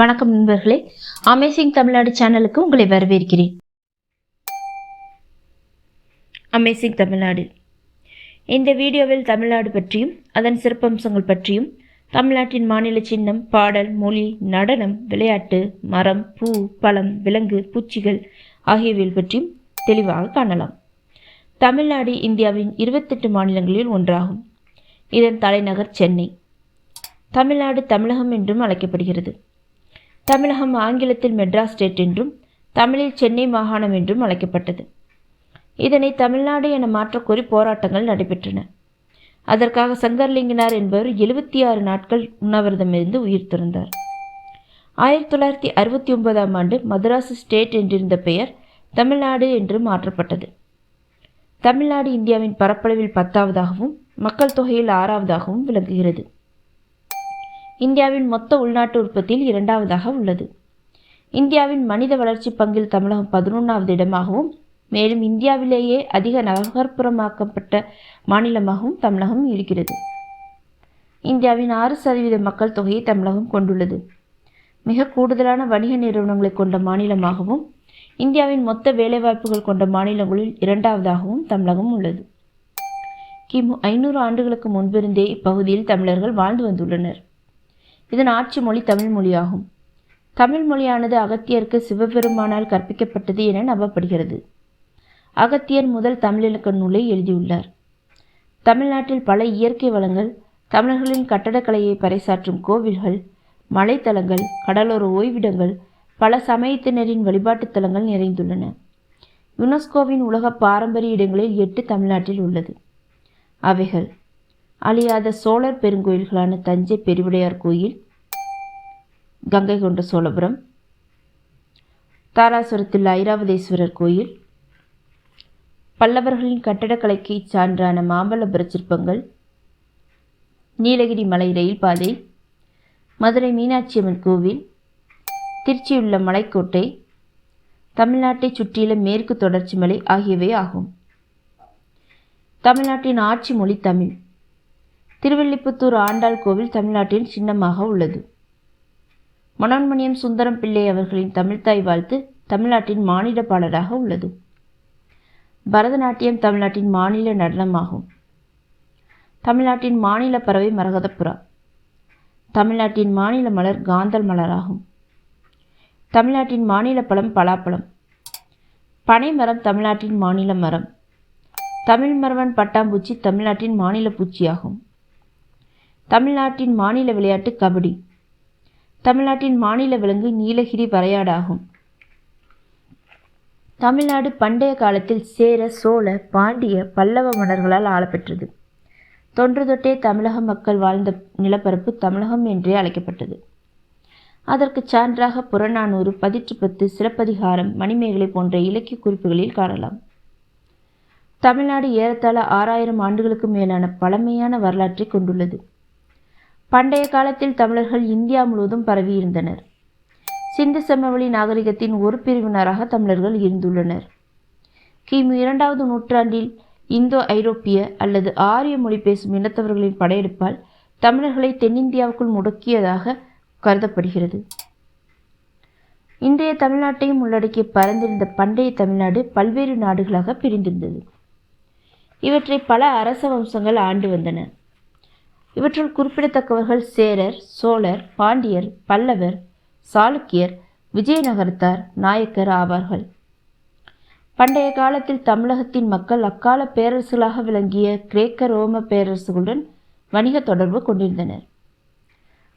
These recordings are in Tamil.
வணக்கம் நண்பர்களே. அமேசிங் தமிழ்நாடு சேனலுக்கு உங்களை வரவேற்கிறேன். அமேசிங் தமிழ்நாடு. இந்த வீடியோவில் தமிழ்நாடு பற்றியும் அதன் சிறப்பம்சங்கள் பற்றியும் தமிழ்நாட்டின் மாநில சின்னம் பாடல் மொழி நடனம் விளையாட்டு மரம் பூ பழம் விலங்கு பூச்சிகள் ஆகியவை பற்றியும் தெளிவாக காணலாம். தமிழ்நாடு இந்தியாவின் இருபத்தெட்டு மாநிலங்களில் ஒன்றாகும். இதன் தலைநகர் சென்னை. தமிழ்நாடு தமிழகம் என்றும் அழைக்கப்படுகிறது. தமிழகம் ஆங்கிலத்தில் மெட்ராஸ் ஸ்டேட் என்றும் தமிழில் சென்னை மாகாணம் என்றும் அழைக்கப்பட்டது. இதனை தமிழ்நாடு என மாற்றக்கோரி போராட்டங்கள் நடைபெற்றன. அதற்காக சங்கர்லிங்கனார் என்பவர் எழுபத்தி ஆறு நாட்கள் உண்ணாவிரதமிருந்து உயிர் துறந்தார். ஆயிரத்தி தொள்ளாயிரத்தி அறுபத்தி ஒன்பதாம் ஆண்டு மதராஸ் ஸ்டேட் என்றிருந்த பெயர் தமிழ்நாடு என்று மாற்றப்பட்டது. தமிழ்நாடு இந்தியாவின் பரப்பளவில் பத்தாவதாகவும் மக்கள் தொகையில் ஆறாவதாகவும் விளங்குகிறது. இந்தியாவின் மொத்த உள்நாட்டு உற்பத்தியில் இரண்டாவதாக உள்ளது. இந்தியாவின் மனித வளர்ச்சி பங்கில் தமிழகம் பதினொன்றாவது இடமாகவும் மேலும் இந்தியாவிலேயே அதிக நகர்ப்புறமாக்கப்பட்ட மாநிலமாகவும் தமிழகம் இருக்கிறது. இந்தியாவின் ஆறு சதவீத மக்கள் தொகையை தமிழகம் கொண்டுள்ளது. மிக கூடுதலான வணிக நிறுவனங்களை கொண்ட மாநிலமாகவும் இந்தியாவின் மொத்த வேலைவாய்ப்புகள் கொண்ட மாநிலங்களில் இரண்டாவதாகவும் தமிழகம் உள்ளது. கிமு ஐநூறு ஆண்டுகளுக்கு முன்பிருந்தே இப்பகுதியில் தமிழர்கள் வாழ்ந்து வந்துள்ளனர். இதன் ஆட்சி மொழி தமிழ் மொழியாகும். தமிழ் மொழியானது அகத்தியருக்கு சிவபெருமானால் கற்பிக்கப்பட்டது என நம்பப்படுகிறது. அகத்தியர் முதல் தமிழிலக்க நூலை எழுதியுள்ளார். தமிழ்நாட்டில் பல இயற்கை வளங்கள் தமிழர்களின் கட்டடக்கலையை பறைசாற்றும் கோவில்கள் மலைத்தலங்கள் கடலோர ஓய்விடங்கள் பல சமயத்தினரின் வழிபாட்டுத் தலங்கள் நிறைந்துள்ளன. யுனெஸ்கோவின் உலக பாரம்பரிய இடங்களில் எட்டு தமிழ்நாட்டில் உள்ளது. அவைகள் அழியாத சோழர் பெருங்கோயில்களான தஞ்சை பெருவிடையார் கோயில் கங்கை கொண்ட சோழபுரம் தாராசுரத்தில் ஐராவதேஸ்வரர் கோயில் பல்லவர்களின் கட்டடக்கலைக்கு சான்றான மாமல்லபுர சிற்பங்கள் நீலகிரி மலை ரயில் பாதை மதுரை மீனாட்சியம்மன் கோவில் திருச்சியுள்ள மலைக்கோட்டை தமிழ்நாட்டை சுற்றியுள்ள மேற்கு தொடர்ச்சி மலை ஆகியவை ஆகும். தமிழ்நாட்டின் ஆட்சி மொழி தமிழ். திருவில்லிபுத்தூர் ஆண்டாள் கோவில் தமிழ்நாட்டின் சின்னமாக உள்ளது. மனோன்மணியம் சுந்தரம் பிள்ளை அவர்களின் தமிழ்த்தாய் வாழ்த்து தமிழ்நாட்டின் மாநில பாடலாக உள்ளது. பரதநாட்டியம் தமிழ்நாட்டின் மாநில நடனமாகும். தமிழ்நாட்டின் மாநில பறவை மரகதப்புறா தமிழ்நாட்டின் மாநில மலர் காந்தல் மலராகும். தமிழ்நாட்டின் மாநில பழம் பலாப்பழம். பனைமரம் தமிழ்நாட்டின் மாநில மரம். தமிழ் மரவன் பட்டாம்பூச்சி தமிழ்நாட்டின் மாநில பூச்சியாகும். தமிழ்நாட்டின் மாநில விளையாட்டு கபடி. தமிழ்நாட்டின் மாநில விலங்கு நீலகிரி வரையாடாகும். தமிழ்நாடு பண்டைய காலத்தில் சேர சோழ பாண்டிய பல்லவ மன்னர்களால் ஆளப்பெற்றது. தொன்று தொட்டே தமிழக மக்கள் வாழ்ந்த நிலப்பரப்பு தமிழகம் என்றே அழைக்கப்பட்டது. அதற்கு சான்றாக புறநானூறு பதிற்றுப்பத்து சிறப்பதிகாரம் சிலப்பதிகாரம் மணிமேகலை போன்ற இலக்கிய குறிப்புகளில் காணலாம். தமிழ்நாடு ஏறத்தாழ ஆறாயிரம் ஆண்டுகளுக்கு மேலான பழமையான வரலாற்றை கொண்டுள்ளது. பண்டைய காலத்தில் தமிழர்கள் இந்தியா முழுவதும் பரவியிருந்தனர். சிந்து சமவெளி நாகரிகத்தின் ஒரு பிரிவினராக தமிழர்கள் இருந்துள்ளனர். கிமு இரண்டாவது நூற்றாண்டில் இந்தோ ஐரோப்பிய அல்லது ஆரிய மொழி பேசும் இனத்தவர்களின் படையெடுப்பால் தமிழர்களை தென்னிந்தியாவுக்குள் முடக்கியதாக கருதப்படுகிறது. இன்றைய தமிழ்நாட்டையும் உள்ளடக்கிய பரந்திருந்த பண்டைய தமிழ்நாடு பல்வேறு நாடுகளாக பிரிந்திருந்தது. இவற்றை பல அரச வம்சங்கள் ஆண்டு வந்தன. இவற்றுள் குறிப்பிடத்தக்கவர்கள் சேரர் சோழர் பாண்டியர் பல்லவர் சாளுக்கியர் விஜயநகரத்தார் நாயக்கர் ஆவார்கள். பண்டைய காலத்தில் தமிழகத்தின் மக்கள் அக்கால பேரரசுகளாக விளங்கிய கிரேக்க ரோம பேரரசுகளுடன் வணிக தொடர்பு கொண்டிருந்தனர்.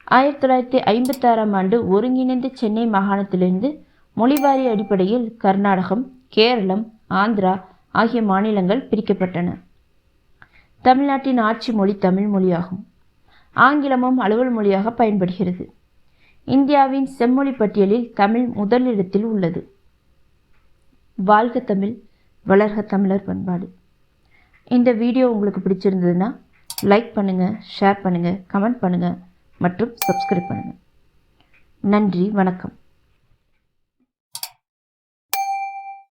ஆயிரத்தி தொள்ளாயிரத்தி ஐம்பத்தாறாம் ஆண்டு ஒருங்கிணைந்த சென்னை மாகாணத்திலிருந்து மொழிவாரி அடிப்படையில் கர்நாடகம் கேரளம் ஆந்திரா ஆகிய மாநிலங்கள் பிரிக்கப்பட்டன. தமிழ்நாட்டின் ஆட்சி மொழி தமிழ் மொழியாகும். ஆங்கிலமும் அலுவல் மொழியாக பயன்படுகிறது. இந்தியாவின் செம்மொழி பட்டியலில் தமிழ் முதலிடத்தில் உள்ளது. வாழ்க தமிழ் வளர்க தமிழர் பண்பாடு. இந்த வீடியோ உங்களுக்கு பிடிச்சிருந்ததுன்னா லைக் பண்ணுங்கள் ஷேர் பண்ணுங்கள் கமெண்ட் பண்ணுங்கள் மற்றும் சப்ஸ்கிரைப் பண்ணுங்கள் நன்றி வணக்கம்.